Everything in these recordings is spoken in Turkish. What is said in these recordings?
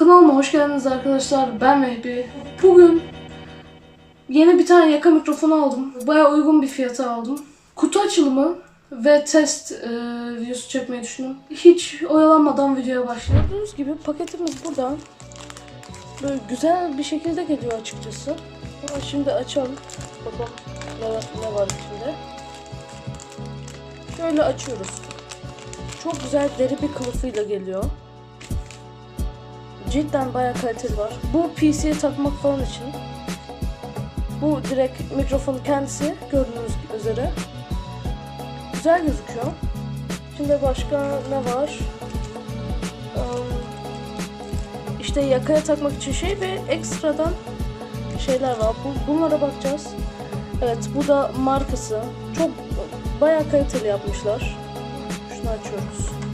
Kanalıma hoş geldiniz arkadaşlar. Ben Mehbi. Bugün yeni bir tane yaka mikrofonu aldım. Baya uygun bir fiyata aldım. Kutu açılımı ve test e, videosu çekmeyi düşündüm. Hiç oyalanmadan videoya başlayalım. Gördüğünüz gibi paketimiz burada. Böyle güzel bir şekilde geliyor açıkçası. Ama şimdi açalım. Bakalım ne var içinde. Şöyle açıyoruz. Çok güzel deri bir kılıfıyla geliyor. Cidden bayağı kaliteli var. Bu PC'ye takmak falan için. Bu direkt mikrofonun kendisi gördüğünüz üzere. Güzel gözüküyor. Şimdi başka ne var? İşte yakaya takmak için şey ve ekstradan şeyler var. Bu, bunlara bakacağız. Evet bu da markası. Çok bayağı kaliteli yapmışlar. Şunu açıyoruz.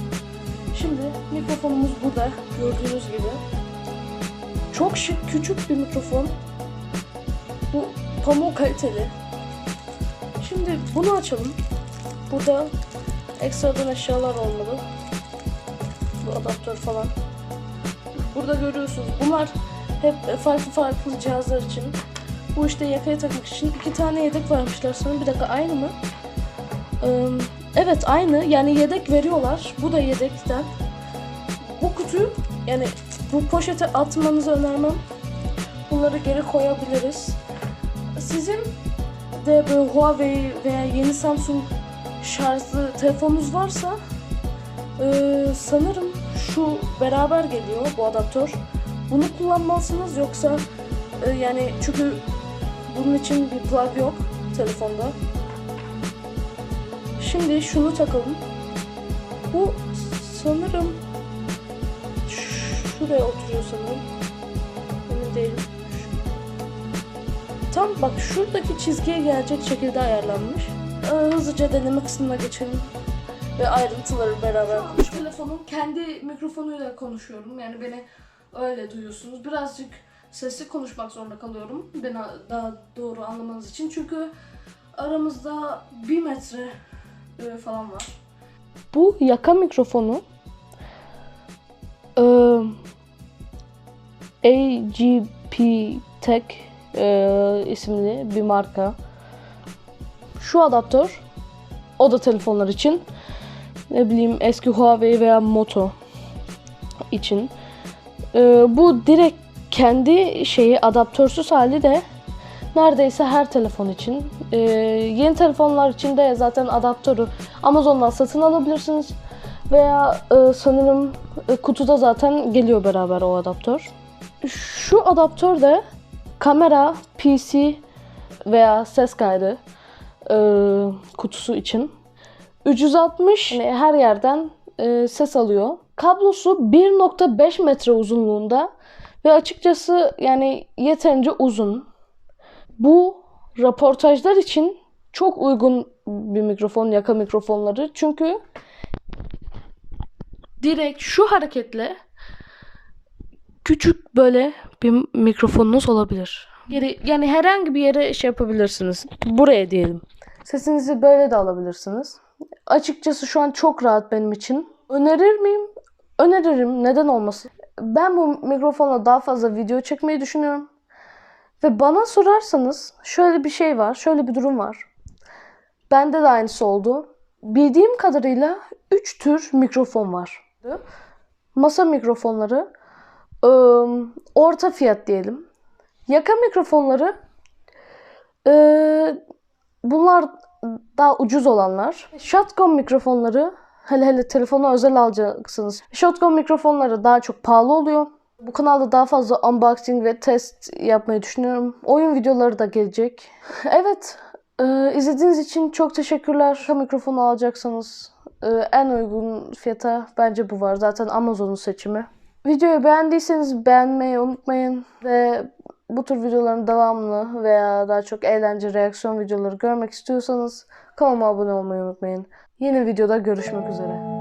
Şimdi mikrofonumuz burada gördüğünüz gibi. Çok şık küçük bir mikrofon. Bu pamuk kaliteli. Şimdi bunu açalım. Burada ekstradan eşyalar olmalı. Bu adaptör falan. Burada görüyorsunuz. Bunlar hep farklı farklı cihazlar için. Bu işte yakaya takmak için iki tane yedek vermişler sanırım. Bir dakika aynı mı? Ee, evet aynı. Yani yedek veriyorlar. Bu da yedekten. Bu kutuyu yani bu poşete atmanızı önermem. Bunları geri koyabiliriz. Sizin de böyle Huawei veya yeni Samsung şarjlı telefonunuz varsa ee, sanırım şu beraber geliyor bu adaptör. Bunu kullanmalısınız yoksa e, yani çünkü bunun için bir plug yok telefonda. Şimdi şunu takalım. Bu sanırım şuraya oturuyor sanırım. Emin değilim. Tam bak şuradaki çizgiye gelecek şekilde ayarlanmış. Ee, hızlıca deneme kısmına geçelim. Ve ayrıntıları beraber konuşalım. Telefonun kendi mikrofonuyla konuşuyorum. Yani beni öyle duyuyorsunuz. Birazcık sesli konuşmak zorunda kalıyorum. Beni daha doğru anlamanız için. Çünkü aramızda bir metre falan var. Bu yaka mikrofonu AGP Tech e, isimli bir marka. Şu adaptör oda telefonlar için ne bileyim eski Huawei veya Moto için. E, bu direkt kendi şeyi adaptörsüz hali de neredeyse her telefon için. E, yeni telefonlar için de zaten adaptörü Amazon'dan satın alabilirsiniz. Veya e, sanırım e, kutuda zaten geliyor beraber o adaptör. Şu adaptör de kamera, PC veya ses kaydı e, kutusu için. 360 yani her yerden e, ses alıyor. Kablosu 1.5 metre uzunluğunda ve açıkçası yani yeterince uzun. Bu raportajlar için çok uygun bir mikrofon, yaka mikrofonları. Çünkü direkt şu hareketle küçük böyle bir mikrofonunuz olabilir. Yeri, yani herhangi bir yere şey yapabilirsiniz. Buraya diyelim. Sesinizi böyle de alabilirsiniz. Açıkçası şu an çok rahat benim için. Önerir miyim? Öneririm. Neden olmasın? Ben bu mikrofonla daha fazla video çekmeyi düşünüyorum. Ve bana sorarsanız şöyle bir şey var. Şöyle bir durum var. Bende de aynısı oldu. Bildiğim kadarıyla 3 tür mikrofon var. Masa mikrofonları, ıı, orta fiyat diyelim. Yaka mikrofonları, ıı, bunlar daha ucuz olanlar. Shotgun mikrofonları, hele hele telefona özel alacaksınız. Shotgun mikrofonları daha çok pahalı oluyor. Bu kanalda daha fazla unboxing ve test yapmayı düşünüyorum. Oyun videoları da gelecek. Evet, e, izlediğiniz için çok teşekkürler. Şu mikrofonu alacaksanız e, en uygun fiyata bence bu var. Zaten Amazon'un seçimi. Videoyu beğendiyseniz beğenmeyi unutmayın ve bu tür videoların devamını veya daha çok eğlence reaksiyon videoları görmek istiyorsanız kanalıma abone olmayı unutmayın. Yeni videoda görüşmek üzere.